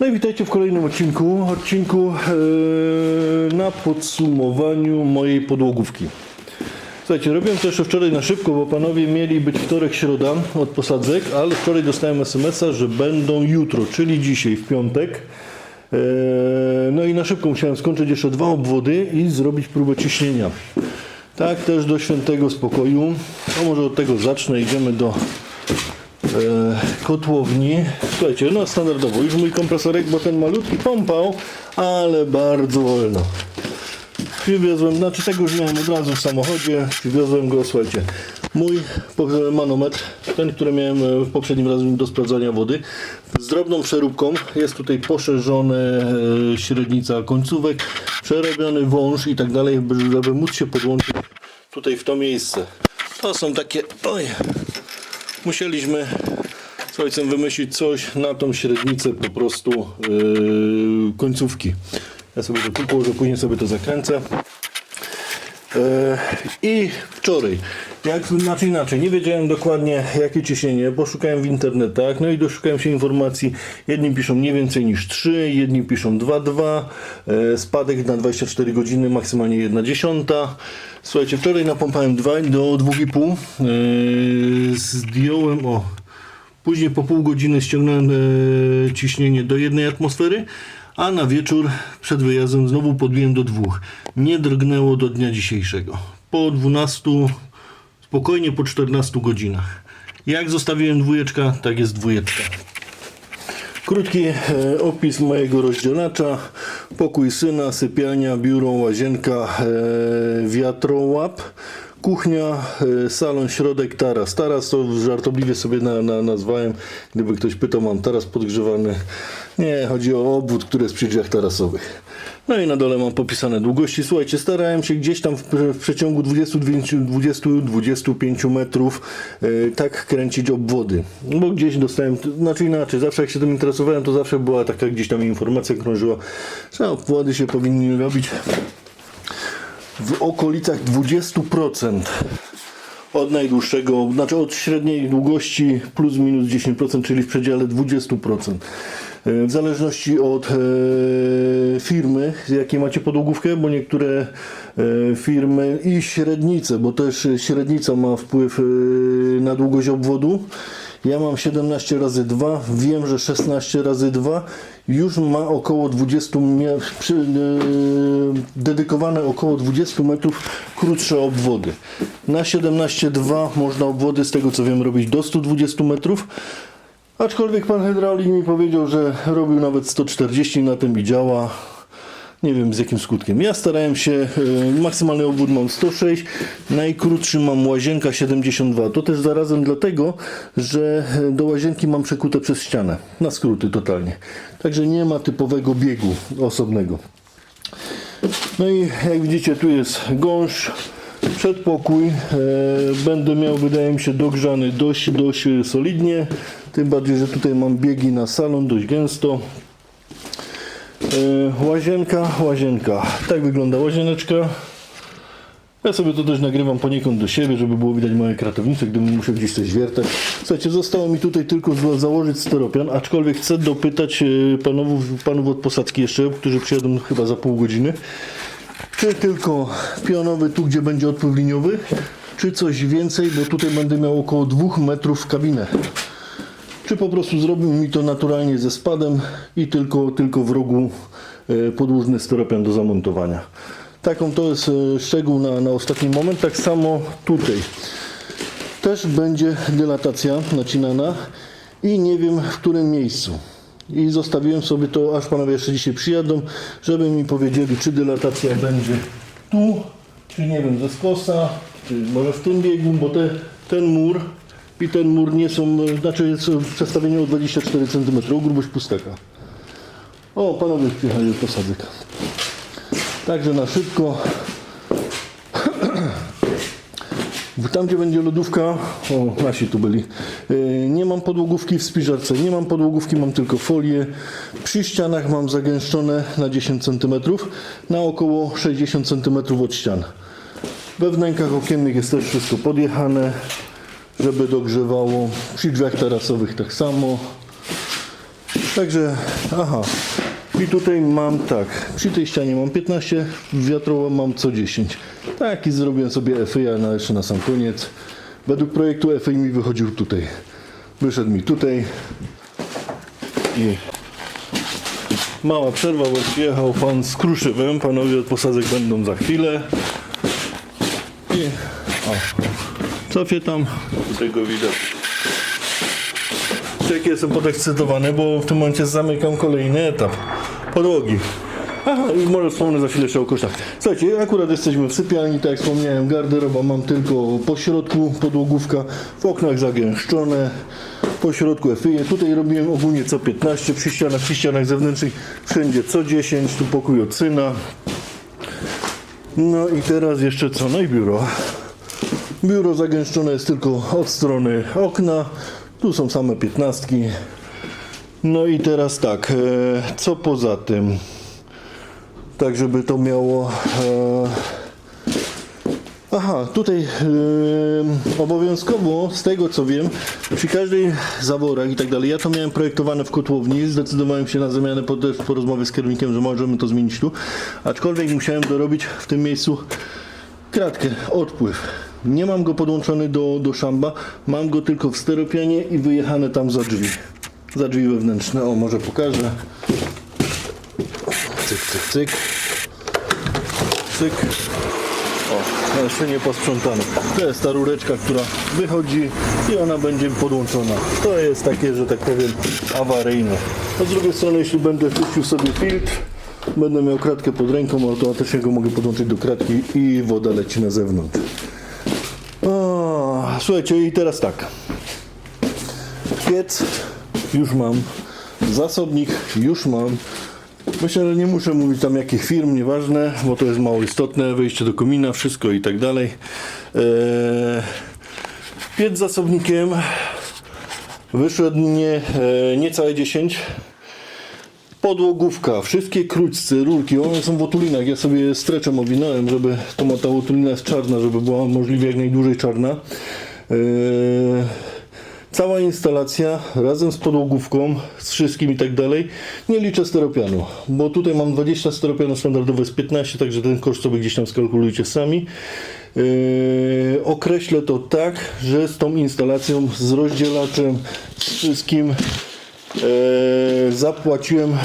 No i witajcie w kolejnym odcinku. Odcinku e, na podsumowaniu mojej podłogówki. Słuchajcie, robiłem to jeszcze wczoraj na szybko, bo panowie mieli być wtorek, środa od posadzek, ale wczoraj dostałem SMS-a, że będą jutro, czyli dzisiaj, w piątek. E, no i na szybko musiałem skończyć jeszcze dwa obwody i zrobić próbę ciśnienia. Tak też do świętego spokoju. No może od tego zacznę, idziemy do kotłowni. Słuchajcie, no standardowo, już mój kompresorek, bo ten malutki pompał, ale bardzo wolno. Przywiozłem, znaczy tego miałem od razu w samochodzie, przywiozłem go, słuchajcie, mój manometr, ten, który miałem e, w poprzednim razem do sprawdzania wody, z drobną przeróbką, jest tutaj poszerzona e, średnica końcówek, przerobiony wąż i tak dalej, żeby móc się podłączyć tutaj w to miejsce. To są takie, oj, musieliśmy z ojcem wymyślić coś na tą średnicę po prostu yy, końcówki. Ja sobie to tu położę, później sobie to zakręcę. Yy, I wczoraj, jak znaczy inaczej, nie wiedziałem dokładnie jakie ciśnienie, bo szukałem w internetach, no i doszukałem się informacji, jedni piszą nie więcej niż 3, jedni piszą 2,2, yy, spadek na 24 godziny, maksymalnie 1 dziesiąta. Słuchajcie, wczoraj napompałem 2 do 2,5, yy, zdjąłem, o, Później po pół godziny ściągnąłem e, ciśnienie do jednej atmosfery, a na wieczór przed wyjazdem znowu podbiłem do dwóch. Nie drgnęło do dnia dzisiejszego. Po 12, spokojnie po 14 godzinach. Jak zostawiłem dwójeczka, tak jest dwójeczka. Krótki e, opis mojego rozdzielacza. Pokój syna, sypialnia, biuro, łazienka, e, wiatrołap, kuchnia, e, salon, środek, taras. Taras to żartobliwie sobie na, na, nazwałem. Gdyby ktoś pytał, mam taras podgrzewany. Nie, chodzi o obwód, który jest przy drzwiach tarasowych. No i na dole mam popisane długości. Słuchajcie, starałem się gdzieś tam w, w przeciągu 20-25 metrów e, tak kręcić obwody. Bo gdzieś dostałem, znaczy inaczej, zawsze jak się tym interesowałem, to zawsze była taka gdzieś tam informacja krążyła, że obwody się powinny robić w okolicach 20% od najdłuższego, znaczy od średniej długości plus minus 10%, czyli w przedziale 20%. W zależności od e, firmy, z jakiej macie podłogówkę, bo niektóre e, firmy i średnice, bo też średnica ma wpływ e, na długość obwodu. Ja mam 17 razy 2, wiem, że 16 razy 2 już ma około 20 mie- przy, e, dedykowane około 20 metrów krótsze obwody. Na 17,2 można obwody z tego co wiem robić do 120 metrów. Aczkolwiek pan hydraulik mi powiedział, że robił nawet 140 na tym i działa. Nie wiem z jakim skutkiem. Ja starałem się, e, maksymalny obwód mam 106, najkrótszy mam łazienka 72. To też zarazem dlatego, że e, do łazienki mam przekute przez ścianę. Na skróty totalnie. Także nie ma typowego biegu osobnego. No i jak widzicie tu jest gąszcz, przedpokój. E, będę miał wydaje mi się dogrzany dość, dość solidnie. Tym bardziej, że tutaj mam biegi na salon dość gęsto. E, łazienka, łazienka. Tak wygląda łazieneczka. Ja sobie to też nagrywam poniekąd do siebie, żeby było widać moje kratownice, gdybym musiał gdzieś coś wiertać. Słuchajcie, zostało mi tutaj tylko za- założyć steropian, aczkolwiek chcę dopytać e, panów, panów od posadzki jeszcze, którzy przyjadą chyba za pół godziny. Czy tylko pionowy tu, gdzie będzie odpływ liniowy, czy coś więcej, bo tutaj będę miał około 2 metrów kabinę. Czy po prostu zrobił mi to naturalnie ze spadem i tylko, tylko w rogu e, podłużny steropian do zamontowania. Taką to jest e, szczegół na, na ostatni moment. Tak samo tutaj. Też będzie dylatacja nacinana i nie wiem w którym miejscu. I zostawiłem sobie to, aż panowie jeszcze dzisiaj przyjadą, żeby mi powiedzieli, czy dylatacja będzie tu, czy nie wiem, ze skosa, czy może w tym biegu, bo te, ten mur i ten mur nie są, znaczy są w przestawieniu o 24 cm, grubość pustaka. O, panowie przyjechali do posadzek. Także na szybko. Tam, gdzie będzie lodówka, o, nasi tu byli, yy, nie mam podłogówki w spiżarce, nie mam podłogówki, mam tylko folię. Przy ścianach mam zagęszczone na 10 cm, na około 60 cm od ścian. We wnękach okiennych jest też wszystko podjechane, żeby dogrzewało. Przy drzwiach tarasowych tak samo. Także, aha. I tutaj mam tak, przy tej ścianie mam 15, wiatrową mam co 10. Tak i zrobiłem sobie FI na jeszcze na sam koniec. Według projektu FI mi wychodził tutaj. Wyszedł mi tutaj i mała przerwa, bo przyjechał pan z Kruszywem. Panowie od posadzek będą za chwilę. I o, cofię tam, tutaj go widać. Jaki jestem podekscytowany, bo w tym momencie zamykam kolejny etap podłogi. I może wspomnę za chwilę jeszcze o kosztach. Słuchajcie, akurat jesteśmy w sypialni, tak jak wspomniałem, garderoba mam tylko po środku podłogówka, w oknach zagęszczone, po środku FIE. Tutaj robiłem ogólnie co 15, przy ścianach, przy ścianach zewnętrznych wszędzie co 10, tu pokój od syna. No i teraz jeszcze co? No i biuro. Biuro zagęszczone jest tylko od strony okna. Tu są same piętnastki. No i teraz tak, e, co poza tym? Tak, żeby to miało. E, aha, tutaj e, obowiązkowo, z tego co wiem, przy każdej zaworach i tak dalej, ja to miałem projektowane w kotłowni, zdecydowałem się na zamianę po, po rozmowie z kierownikiem, że możemy to zmienić tu, aczkolwiek musiałem dorobić w tym miejscu kratkę, odpływ. Nie mam go podłączony do, do szamba, mam go tylko w steropianie i wyjechane tam za drzwi. Za drzwi wewnętrzne. O, może pokażę. Cyk, cyk, cyk. Cyk. O, jeszcze nie posprzątane. To jest ta rureczka, która wychodzi i ona będzie podłączona. To jest takie, że tak powiem, awaryjne. A z drugiej strony, jeśli będę puścił sobie filtr, będę miał kratkę pod ręką, automatycznie go mogę podłączyć do kratki i woda leci na zewnątrz. O, słuchajcie, i teraz tak. Piec już mam. Zasobnik już mam. Myślę, że nie muszę mówić tam jakich firm, nieważne, bo to jest mało istotne. Wejście do komina, wszystko i tak dalej. Eee, piec zasobnikiem wyszedł mnie e, niecałe 10. Podłogówka, wszystkie króćce, rurki, one są w otulinach. Ja sobie streczem owinąłem, żeby to ta otulina jest czarna, żeby była możliwie jak najdłużej czarna. Eee, cała instalacja razem z podłogówką, z wszystkim i tak dalej. Nie liczę steropianu, bo tutaj mam 20 steropianu standardowe jest 15, także ten koszt sobie gdzieś tam skalkulujcie sami. Eee, określę to tak, że z tą instalacją, z rozdzielaczem, z wszystkim Eee, zapłaciłem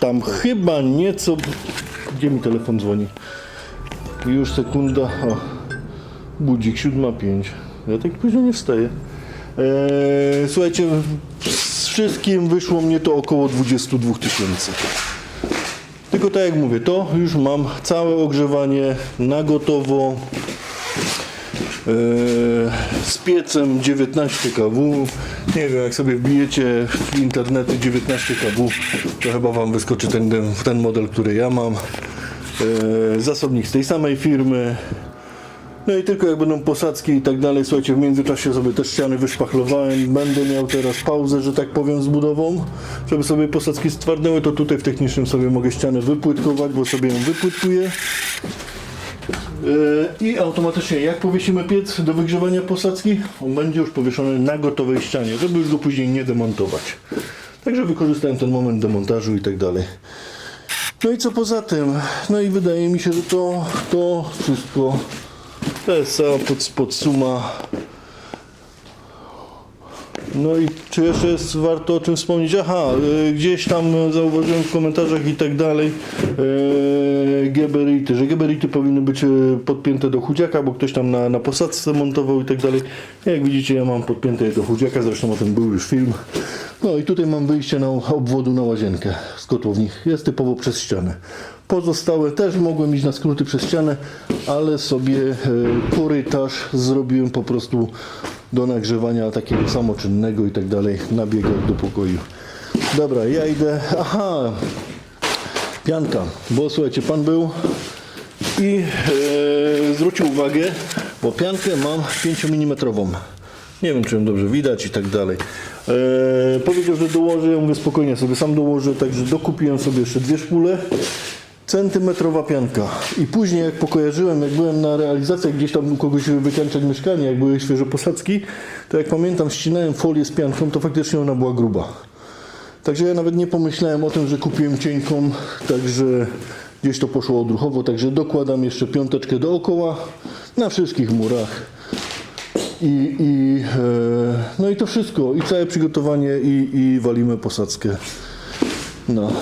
tam chyba nieco. Gdzie mi telefon dzwoni? Już sekunda. O, budzik 7.05. Ja tak późno nie wstaję. Eee, słuchajcie, z wszystkim wyszło mnie to około 22 tysięcy. Tylko tak jak mówię, to już mam całe ogrzewanie na gotowo. Eee, z piecem 19 kW. Nie wiem, jak sobie wbijecie w internety 19 kW, to chyba Wam wyskoczy ten, ten model, który ja mam. Eee, zasobnik z tej samej firmy. No i tylko jak będą posadzki i tak dalej, słuchajcie, w międzyczasie sobie też ściany wyszpachlowałem. Będę miał teraz pauzę, że tak powiem, z budową, żeby sobie posadzki stwardniały, to tutaj w technicznym sobie mogę ścianę wypłytkować, bo sobie ją wypłytkuję. Yy, I automatycznie jak powiesimy piec do wygrzewania posadzki, on będzie już powieszony na gotowej ścianie, żeby już go później nie demontować. Także wykorzystałem ten moment demontażu i tak dalej. No i co poza tym? No i wydaje mi się, że to, to wszystko to jest cała pod, podsuma. No i czy jeszcze jest warto o czym wspomnieć? Aha, y, gdzieś tam zauważyłem w komentarzach i tak dalej yy, geberity, że geberity powinny być y, podpięte do chudziaka, bo ktoś tam na, na posadzce montował i tak dalej. Jak widzicie ja mam podpięte do chudziaka, zresztą o tym był już film. No i tutaj mam wyjście na obwodu na łazienkę z kotłowni. Jest typowo przez ścianę. Pozostałe też mogłem iść na skróty przez ścianę, ale sobie e, korytarz zrobiłem po prostu do nagrzewania takiego samoczynnego i tak dalej na biegach do pokoju. Dobra, ja idę. Aha, pianka, bo słuchajcie, pan był i e, zwrócił uwagę, bo piankę mam 5 mm. Nie wiem, czy ją dobrze widać i tak dalej. E, powiedział, że dołożę, ja mówię spokojnie sobie sam dołożę, także dokupiłem sobie jeszcze dwie szpule. Centymetrowa pianka. I później jak pokojarzyłem, jak byłem na realizacjach gdzieś tam u kogoś wykańczać mieszkanie, jak były świeże posadzki, to jak pamiętam, ścinałem folię z pianką, to faktycznie ona była gruba. Także ja nawet nie pomyślałem o tym, że kupiłem cienką, także gdzieś to poszło odruchowo, także dokładam jeszcze piąteczkę dookoła na wszystkich murach. I, i, e, no i to wszystko, i całe przygotowanie i, i walimy posadzkę. No.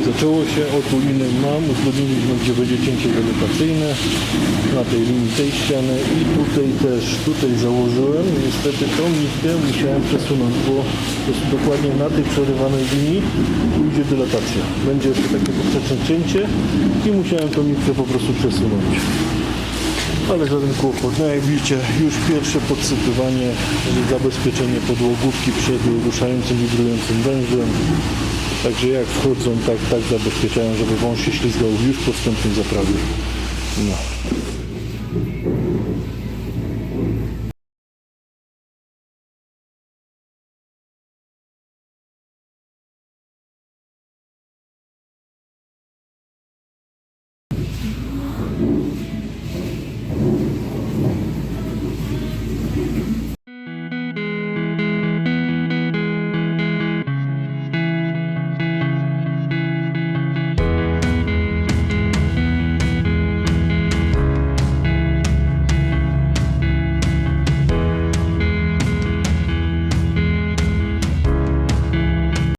I zaczęło się, o tu linę mam, uzgodniliśmy gdzie będzie cięcie wegetacyjne na tej linii tej ściany i tutaj też, tutaj założyłem, niestety tą nitkę musiałem przesunąć, bo dokładnie na tej przerywanej linii pójdzie dylatacja. Będzie jeszcze takie poprzeczne cięcie i musiałem tą nitkę po prostu przesunąć. Ale żaden kłopot. No jak widzicie, już pierwsze podsypywanie, zabezpieczenie podłogówki przed ruszającym, wibrującym wężem. Także jak wchodzą, tak, tak zabezpieczają, żeby wąż się ślizgał już po wstępnej zaprawie. No.